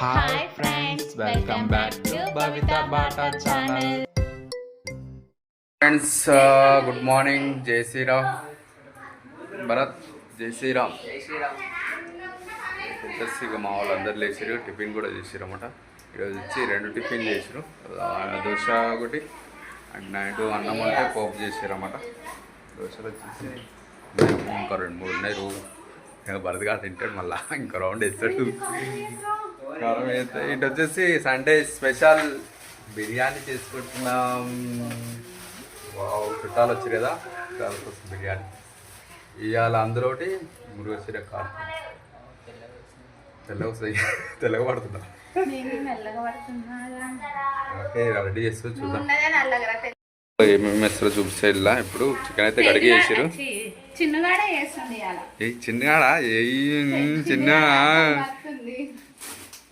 Hi friends welcome back to Bata channel friends good morning జై శ్రీరామ్ భరత్ జై శ్రీరామ్ ఇక మా వాళ్ళు అందరు లేచారు టిఫిన్ కూడా చేసారు అనమాట ఈరోజు వచ్చి రెండు టిఫిన్ చేసారు దోశ ఒకటి అండ్ నైట్ అన్నం ఉంటే పోపు చేసారు అన్నమాట దోశలు వచ్చేసి ఇంకా రెండు మూడు ఉన్నాయి. రూ ఇంకా భరత్గా తింటాడు మళ్ళీ. ఇంకా రౌండ్ వేస్తాడు. కారం వేస్తే ఇటు వచ్చేసి సండే స్పెషల్ బిర్యానీ చేసుకుంటున్నాం. చుట్టాలు వచ్చారు కదా చుట్టాల కోసం బిర్యానీ. ఇవాళ అందులో ఒకటి మురుగశీర కారం. తెల్లగా వస్తాయి. తెల్లగా పడుతున్నా. ఓకే రెడీ చేస్తూ చూద్దాం. ఏమేమి వేస్తారో చూపిస్తే ఇలా ఇప్పుడు చికెన్ అయితే కడిగి చేసారు చిన్నగాడే చిన్నగాడా? ఏ చిన్న వస్తుంది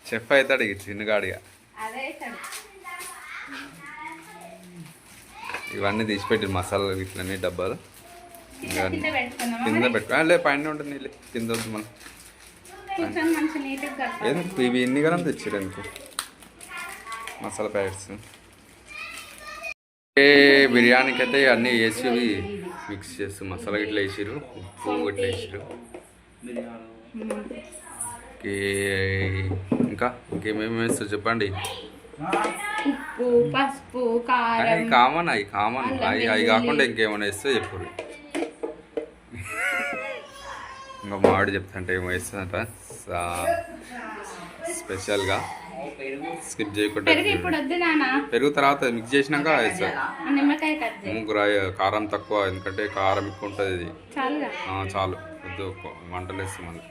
చెఫ్ అవుతాడు ఇక చిన్నగాడిగా. ఇవన్నీ తీసిపెట్టి మసాలాలు ఇట్లన్నీ డబ్బాలు. కింద కింద కింద? పెట్టు లే పైన ఉంటుంది నీళ్ళు కింద వద్దు మనం ఎందుకు? ఇవి ఎన్ని గరం తెచ్చారు ఎందుకు? మసాలా ప్యాకెట్స్. బిర్యానీకి అయితే అన్నీ వేసి మిక్స్ చేస్తూ మసాలా ఇట్లా వేసిరు ఉప్పు ఇట్లా వేసిరు. ఇంకా ఇంకేమేమి వేస్తారు చెప్పండి? ఉప్పు పసుపు కారం. కామన్ అవి కామన్. అవి అవి కాకుండా ఇంకేమైనా వేస్తే చెప్పు. ఇంకా మామిడి చెప్తాంటే ఏమో వేస్తుందంట స్పెషల్గా స్కిప్ చేయకుండా పెరుగు తర్వాత మిక్స్ చేసినాక వేస్తారు ముగ్గురు కారం తక్కువ ఎందుకంటే కారం ఎక్కువ ఉంటుంది ఇది. చాలు. వద్దు వంటలు వేస్తాం మళ్ళీ.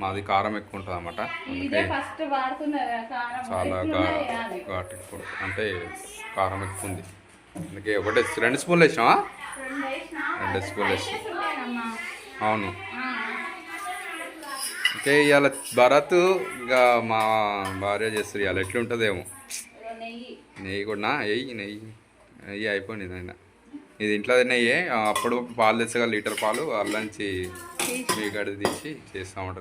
మాది కారం ఎక్కువ ఉంటుంది కారం. చాలా. ఘాటు ఎక్కువ అంటే కారం ఎక్కువ ఉంది అందుకే ఒకటే రెండు స్పూన్లు వేసినావా? రెండు స్పూన్లు వేసి. అవును. ఓకే ఇవాళ భరత్ ఇంకా మా భార్య చేస్తారు ఇవాళ ఎట్లుంటుందేమో. నెయ్యి. నెయ్యి కూడా నెయ్యి నెయ్యి. నెయ్యి అయిపోయింది నాయన. ఇది ఇంట్లో నెయ్యి అప్పుడు పాలు తెచ్చగా లీటర్ పాలు. అల్లంచి మీ గడి తీసి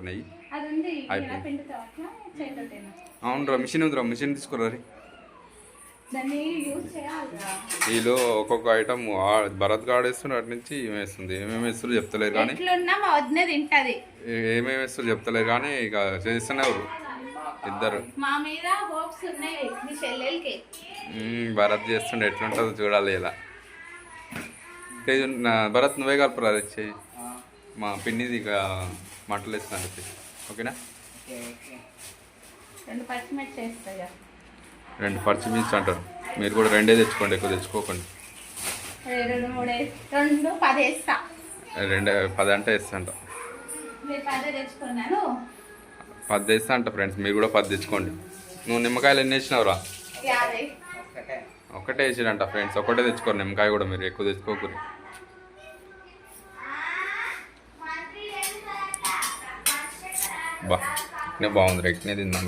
నెయ్యి. అది ఉంది ఇలా అయిపోయింది. పిండుతావా అట్లా? చేతులతోనా? అవును రా మిషన్ ఉందిరా మిషన్ తీసుకురా రే. దాన్ని యూజ్ చేయాలిరా. వీళ్ళు ఒక్కొక్క ఐటమ్ భరత్ గాడు అటు నుంచి ఈమె వేస్తుంది. ఏమేమి వేస్తారు చెప్తలేరు కానీ. ఏమేమి వేస్తారు చెప్తలేరు కానీ ఇక చేస్తున్నారు ఇద్దరు. భరత్ చేస్తుండే ఎట్లుంటుందో చూడాలి ఇలా. ఇది నా- భరత్ నువ్వే కలుపురా చెయ్యి మా పిన్నిది ఇక మంటలు వేస్తాను చెప్పి. ఓకేనా? రెండు పచ్చిమిర్చి అంటారు. మీరు కూడా రెండే తెచ్చుకోండి ఎక్కువ తెచ్చుకోకండి. రెండు పది వేస్తా. రెండే పది అంటే వేస్తా అంట. మీరు పది వేస్తా అంట ఫ్రెండ్స్ మీరు కూడా పది తెచ్చుకోండి. నువ్వు నిమ్మకాయలు ఎన్ని వేసినావురా? ఒకటే వేసిరంట ఫ్రెండ్స్ ఒకటే తెచ్చుకోండి నిమ్మకాయ కూడా మీరు ఎక్కువ తెచ్చుకోకూడదు బా ఇట్నే బాగుంది ఇట్నే తిందాం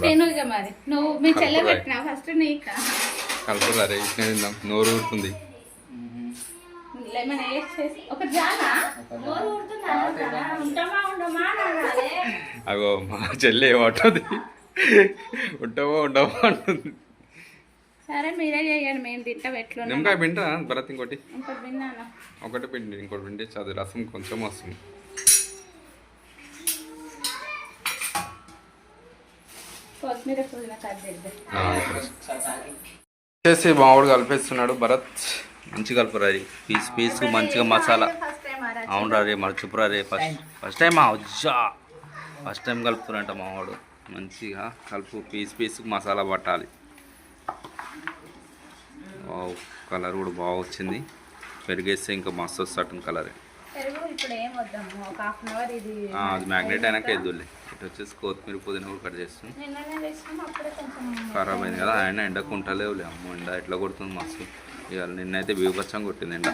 కలుపురా. రే. ఇట్నే తిందాం నోరు ఊరుతుంది? ఉంటామా ఉండమా. అగో మా చెల్లి ఏమంటుంది? ఉంటావో ఉండవో అంటుంది. సరే మీరే చేయండి మేము తింటాం ఎట్లున్నా. నిమ్మకాయ పిండా భరత్ ఇంకోటి. ఇంకోటి ఒకటి పిండి ఇంకోటి పిండి అది రసం కొంచెం వస్తుంది కొత్తిమీర పుదీనా కట్ చేద్దాం చేసి మామిడి కలిపేస్తున్నాడు భరత్. మంచి కలుపురా రే పీస్ పీస్ మంచిగా మసాలా. ఫస్ట్ టైం అవునరా రే మర్చిపోరా రే ఫస్ట్ ఫస్ట్ టైం అజ్జా. ఫస్ట్ టైం కలుపుతున్నట్ట మావాడు. మంచిగా కలుపు పీస్ పీస్ మసాలా పట్టాలి. వావ్ కలర్ కూడా బాగా వచ్చింది. పెరిగేస్తే ఇంకా మస్తు వస్తాడు కలర్. పెరుగు ఇప్పుడు ఏం వద్దాము? ఒక హాఫ్ అన్ అవర్ ఇది అది మ్యాగ్నెట్ అయినాక ఎద్దులే ఇటు వచ్చేసి కొత్తిమీర పుదీనా కూడా కట్ చేస్తాం. ఖరాబ్ అయింది కదా ఆయన ఎండకు ఉంటలేవులే అమ్మో ఎండ ఎట్లా కొడుతుంది మస్తు. ఇవాళ నిన్నైతే బీభత్సం కొట్టింది ఎండ.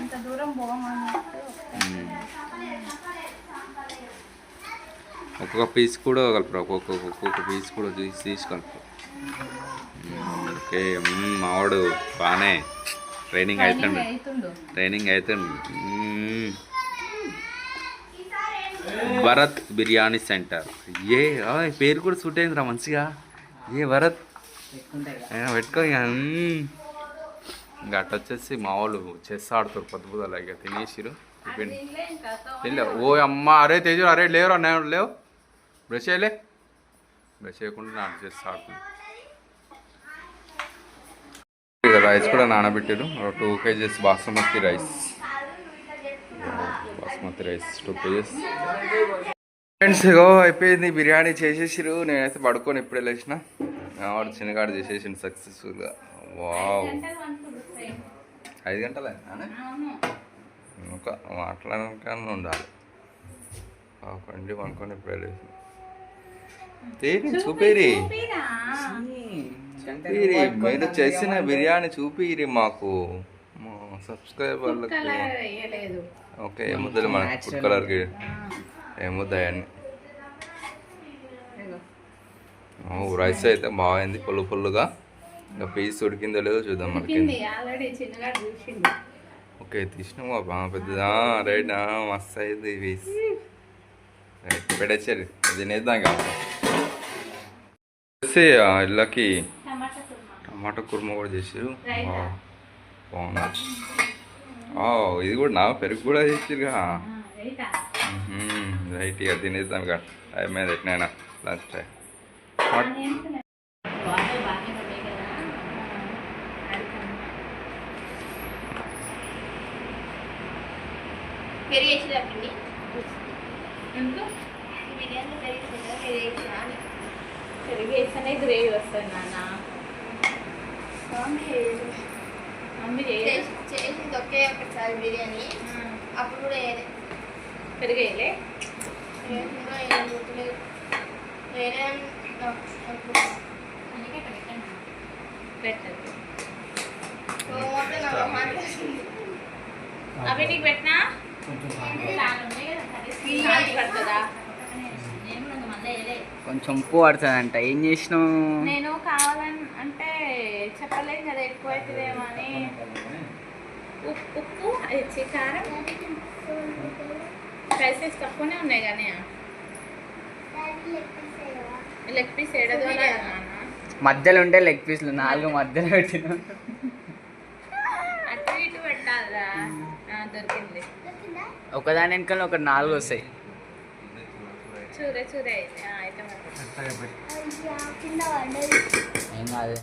ఒక్కొక్క పీస్ కూడా కలుపురా ఒక్కొక్క ఒక్కొక్క పీస్ కూడా తీసి తీసి కలుపు. మ్మ్. ఓకే మావాడు బాగానే ట్రైనింగ్ అవుతుండు ట్రైనింగ్ అవుతుండు. భరత్ బిర్యానీ సెంటర్. ఏ పేరు కూడా సూట్ అయిందిరా మంచిగా. ఏ భరత్ పెట్టుకో ఇక. అట్ట వచ్చేసి మా వాళ్ళు చెస్ ఆడుతారు పొద్దు పొద్దుల ఇక తినేసిరు ఓ అమ్మ అరే తేజు అరే లేవురా నేను లేవు? బ్రష్ చేయలే? బ్రష్ చేయకుండా నాకు చెస్ ఆడుతుంది రైస్ కూడా నానబెట్టారు two KGs basmati rice basmati rice two KGs friends ఇగో అయిపోయింది బిర్యానీ చేసేసిరు. నేనైతే పడుకొని ఇప్పుడే లేచిన. వాడు చిన్నగాడు చేసేసిండు సక్సెస్ఫుల్గా వావ్ ఐదు గంటలే? ఒక మాట్లాడడానికి ఉండాలి. పండి పనుకొని ఇప్పుడే లేచిన. తేరి చూపేరి. చూపిరి మీరు చేసిన బిర్యానీ చూపిరి మాకు. మా సబ్స్క్రైబర్లకు ఓకే ఏముద్దలు మనకి? ఫుడ్ కలర్కి ఏముద్దాయన్ని రైస్ అయితే బాగుంది పుల్లు పుల్లుగా. ఇంకా పీస్ ఉడికిందో లేదో చూద్దాం మనకి. ఓకే తీసినాము బాగా పెద్దదా? రైట్ మస్తు అయింది పీస్. రైట్ పెట్టేసారు తినేద్దాం వచ్చేసి ఆ ఇళ్ళకి టమాటా కుర్మా. కూడా చేసారు ఆ, ఇది కూడా నా పెరుగు కూడా చేసిరుగా రైటా రైట్ ఇక టైం మీద ఎట్నైనా లంచ్ టైం పెరిగేస్తేనే గ్రేవీ వస్తుంది నాన్న చేసింది ఒకే ఒకసారి బిర్యానీ. అప్పుడు కూడా పెరిగేయలే? వేసిందో ఏం గుర్తులేదు వేరే అవి నీకు పెట్టినా కొంచెం ఉప్పు పడుతుందంట. ఏం చేసినావు? నేను కావాలని అంటే చెప్పలేదు కదా ఎక్కువ అవుతుందేమో అని ఉప్పు ఉప్పు అది చి- కారం. స్పైసెస్ తక్కువనే ఉన్నాయి కానీ లెగ్ పీస్ ఏడదు మధ్యలో ఉంటే లెగ్ పీస్లు నాలుగు మధ్యలో పెట్టిన. అటు ఇటు పెట్టాలా ఆ, దొరికింది. ఒకదాని వెనకాల ఒక నాలుగు వస్తాయి. చూరే చూరే. అయితే ఆ, అయితే మరి. కింద పడ్డది ఏం కాదు.